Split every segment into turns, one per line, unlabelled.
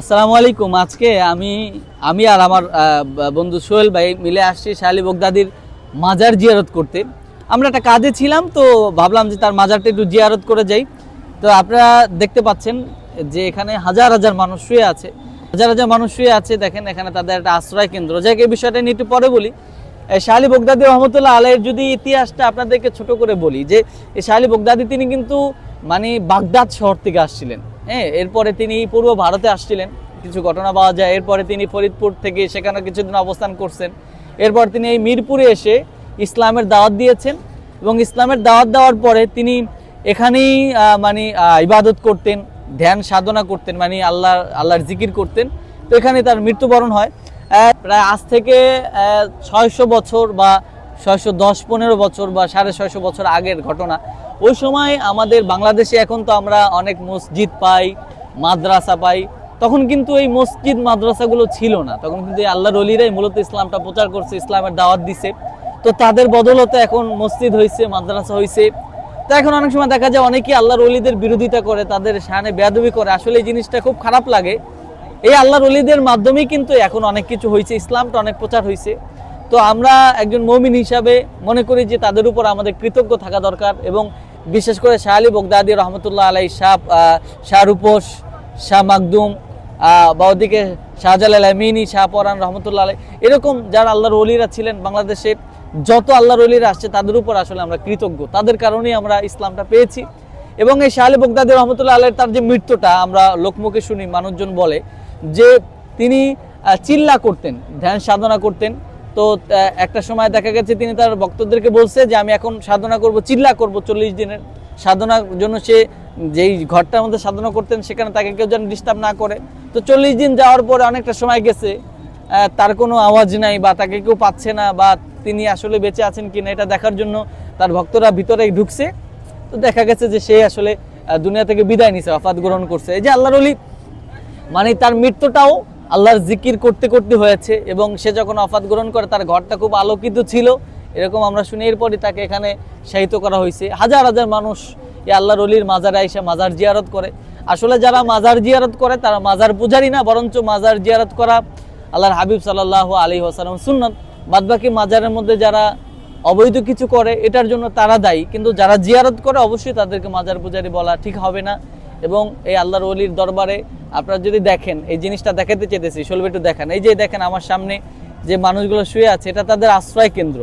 আসসালামু আলাইকুম। আজকে আমি আমি আর আমার বন্ধু সোহেল ভাই মিলে আসছি শালি বগদাদির মাজার জিয়ারত করতে। আমরা একটা কাজে ছিলাম, তো ভাবলাম যে তার মাজারটা একটু জিয়ারত করে যাই। তো আপনারা দেখতে পাচ্ছেন যে এখানে হাজার হাজার মানুষ শুয়ে আছে। হাজার হাজার মানুষ শুয়ে আছে, দেখেন এখানে তাদের একটা আশ্রয় কেন্দ্র। যাকে, এই বিষয়টা নিয়ে একটু পরে বলি। শালি বগদাদি রহমতুল্লাহ আলাইয়ের যদি ইতিহাসটা আপনাদেরকে ছোট করে বলি, যে এই শালি বগদাদি তিনি কিন্তু মানে বাগদাদ শহর থেকে আসছিলেন। হ্যাঁ এরপরে তিনি পূর্ব ভারতে আসছিলেন। কিছু ঘটনা পাওয়া যায়। এরপরে তিনি ফরিদপুর থেকে সেখানে কিছুদিন অবস্থান করছেন। এরপর তিনি এই মিরপুরে এসে ইসলামের দাওয়াত দিয়েছেন এবং ইসলামের দাওয়াত দেওয়ার পরে তিনি এখানেই মানে ইবাদত করতেন, ধ্যান সাধনা করতেন মানে আল্লাহ আল্লাহর জিকির করতেন। তো এখানে তার মৃত্যুবরণ হয়। প্রায় আজ থেকে ছয়শো বছর বা ছয়শো দশ পনেরো বছর বা সাড়ে ছয়শো বছর আগের ঘটনা। ওই সময় আমাদের বাংলাদেশে এখন তো আমরা অনেক মসজিদ পাই, মাদ্রাসা পাই। তখন কিন্তু এই মসজিদ, মাদ্রাসাগুলো ছিল না। তখন কিন্তু এই আল্লাহর অলিরাই মূলত ইসলামটা প্রচার করছে, ইসলামের দাওয়াত দিছে। তো তাদের বদলতে এখন মসজিদ হয়েছে মাদ্রাসা হয়েছে তো এখন অনেক সময় দেখা যায় অনেকেই আল্লাহর অলিদের বিরোধিতা করে, তাদের সামনে বেয়াদবি করে। আসলে এই জিনিসটা খুব খারাপ লাগে। এই আল্লাহর অলিদের মাধ্যমেই কিন্তু এখন অনেক কিছু হয়েছে ইসলামটা অনেক প্রচার হয়েছে তো আমরা একজন মমিন হিসাবে মনে করি যে তাদের উপর আমাদের কৃতজ্ঞ থাকা দরকার এবং বিশেষ করে শাহ আলী বগদাদি রহমতুল্লাহ আলাই শাহ আহ, শাহ মাকদুম বা ওদিকে শাহজালাল আমিনী শাহ পরান রহমতুল্লাহ আলাই এরকম যারা আল্লাহর অলিরা ছিলেন বাংলাদেশের যত আল্লাহর অলিরা আসছে তাদের উপর আসলে আমরা কৃতজ্ঞ। তাদের কারণেই আমরা ইসলামটা পেয়েছি। এবং এই শাহ আলী বগদাদি রহমতুল্লাহ আলাইয়ের তার যে মৃত্যুটা আমরা লোকমুখে শুনি মানুষজন বলে যে তিনি চিল্লা করতেন ধ্যান সাধনা করতেন তো একটা সময় দেখা গেছে তিনি তার ভক্তদেরকে বলছে যে, আমি এখন সাধনা করব, চিল্লা করব চল্লিশ দিনের সাধনার জন্য সে যেই ঘরটার মধ্যে সাধনা করতেন, সেখানে তাকে কেউ যেন ডিস্টার্ব না করে। তো চল্লিশ দিন যাওয়ার পরে অনেকটা সময় গেছে তার কোনো আওয়াজ নাই বা তাকে কেউ পাচ্ছে না বা তিনি আসলে বেঁচে আছেন কিনা এটা দেখার জন্য তার ভক্তরা ভিতরে ঢুকছে। তো দেখা গেছে যে সে আসলে দুনিয়া থেকে বিদায় নিছে অফাত গ্রহণ করছে। এই যে আল্লাহর মানে তার মৃত্যুটাও আল্লাহর জিকির করতে করতে হয়েছে এবং সে যখন অফাত গ্রহণ করে, তার ঘরটা খুব আলোকিত ছিল। এরকম আমরা শুনি, এরপরই তাকে এখানে শায়িত করা হয়েছে। হাজার হাজার মানুষ এই আল্লাহর অলির মাজারে এসে মাজার জিয়ারত করে। আসলে যারা মাজার জিয়ারত করে, তারা মাজার পূজারি না, বরঞ্চ মাজার জিয়ারত করা আল্লাহর হাবিব সাল্লাহ আলী হাসালাম সুন্নত। বাদবাকি মাজারের মধ্যে যারা অবৈধ কিছু করে, এটার জন্য তারা দায়ী। কিন্তু যারা জিয়ারত করে, অবশ্যই তাদেরকে মাজার পূজারি বলা ঠিক হবে না। এবং এই আল্লাহর অলির দরবারে আপনারা যদি দেখেন, এই জিনিসটা দেখাতে চেতেছি শোলবে একটু দেখেন। এই যে দেখেন আমার সামনে যে মানুষগুলো শুয়ে আছে, এটা তাদের আশ্রয় কেন্দ্র।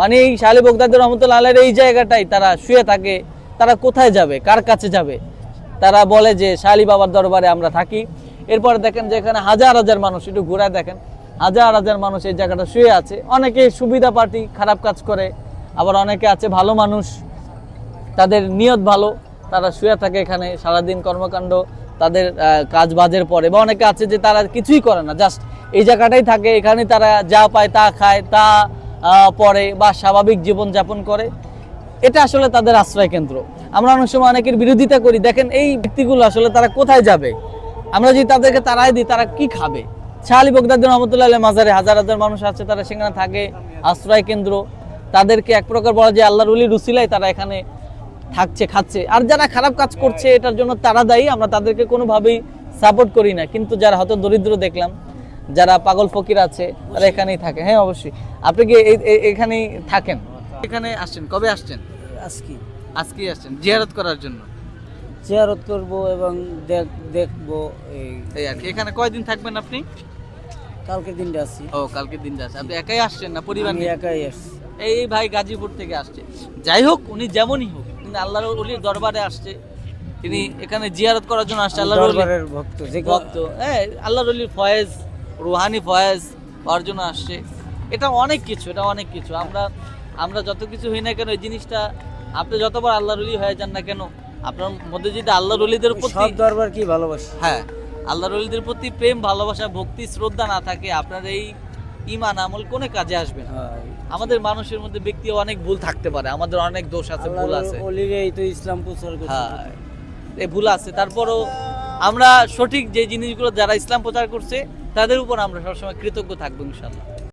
মানে এই শালি বগদাদের রহমতুল্লাহ আলের এই জায়গাটাই তারা শুয়ে থাকে, তারা কোথায় যাবে, কার কাছে যাবে? তারা বলে যে, শালি বাবার দরবারে আমরা থাকি। এরপর দেখেন যে এখানে হাজার হাজার মানুষ, একটু ঘুরায় দেখেন। হাজার হাজার মানুষ এই জায়গাটা শুয়ে আছে। অনেকে সুবিধা পার্টি, খারাপ কাজ করে, আবার অনেকে আছে ভালো মানুষ, তাদের নিয়ত ভালো। তারা শুয়ে থাকে এখানে, সারাদিন কর্মকাণ্ড, তাদের কাজ বাজের পরে। বা অনেকে আছে যে তারা কিছুই করে না, জাস্ট এই জায়গাটাই থাকে এখানে তারা যা পায় তা খায়, তা পরে বা স্বাভাবিক জীবন যাপন করে। এটা আসলে তাদের আশ্রয় কেন্দ্র আমরা অনেক সময় অনেকের বিরোধিতা করি, দেখেন এই ব্যক্তিগুলো আসলে তারা কোথায় যাবে? আমরা যদি তাদেরকে তারাই দিই, তারা কি খাবে? শাহালি বগদাদ রহমতুল্লাহ আলাইহির মাজারে হাজার হাজার মানুষ আছে, তারা সেখানে থাকে আশ্রয় কেন্দ্র তাদেরকে এক প্রকার বলা যায় আল্লাহর উলি রুসিলাই তারা এখানে থাকছে খাচ্ছে। আর যারা খারাপ কাজ করছে এটার জন্য তারা দায়ী আমরা তাদেরকে কোনোভাবেই সাপোর্ট করি না। কিন্তু যারা হয়তো দরিদ্র দেখলাম যারা পাগল ফকির আছে তারা এখানেই থাকে। হ্যাঁ অবশ্যই। আপনি কি এখানেই থাকেন? এখানে আসছেন। কবে আসছেন?
আজকে।
আজকেই আসছেন। জিয়ারত করার জন্য?
জিয়ারত করব এবং দেখ দেখব এই।
আর কি। এখানে কয়দিন থাকবেন আপনি?
কালকে দিনটা আসছি
ও কালকে দিন যাচ্ছে আপনি একাই আসছেন না পরিবার নিয়ে?
একাই আসছি।
এই ভাই গাজীপুর থেকে আসছে। যাই হোক উনি যেমনই হোক আল্লাহর অলির দরবারে আসছে। তিনি এখানে জিয়ারত করার জন্য আসছে আল্লাহর
দরবারের ভক্ত যে
ভক্ত। হ্যাঁ আল্লাহর অলির ফয়েজ রুহানি ফয়েজ পাওয়ার জন্য আসছে। এটা অনেক কিছু এটা অনেক কিছু। আমরা আমরা যত কিছু হই না কেন এই জিনিসটা আপনি যতবার আল্লাহর অলি হয়ে যান না কেন আপনার মধ্যে যদি আল্লাহর অলিদের প্রতি
সব দরবার কি ভালোবাসি?
হ্যাঁ আল্লাহর অলিদের প্রতি প্রেম ভালোবাসা ভক্তি শ্রদ্ধা না থাকে আপনার এই ইমান আমল কোনো কাজে আসবে না।
হ্যাঁ,
আমাদের মানুষের মধ্যে ব্যক্তি অনেক ভুল থাকতে পারে আমাদের অনেক দোষ আছে ভুল আছে।
এই তো ইসলাম প্রচার
হ্যাঁ এই ভুল আছে। তারপরও আমরা সঠিক যে জিনিসগুলো যারা ইসলাম প্রচার করছে তাদের উপর আমরা সবসময় কৃতজ্ঞ থাকব ইনশাল্লাহ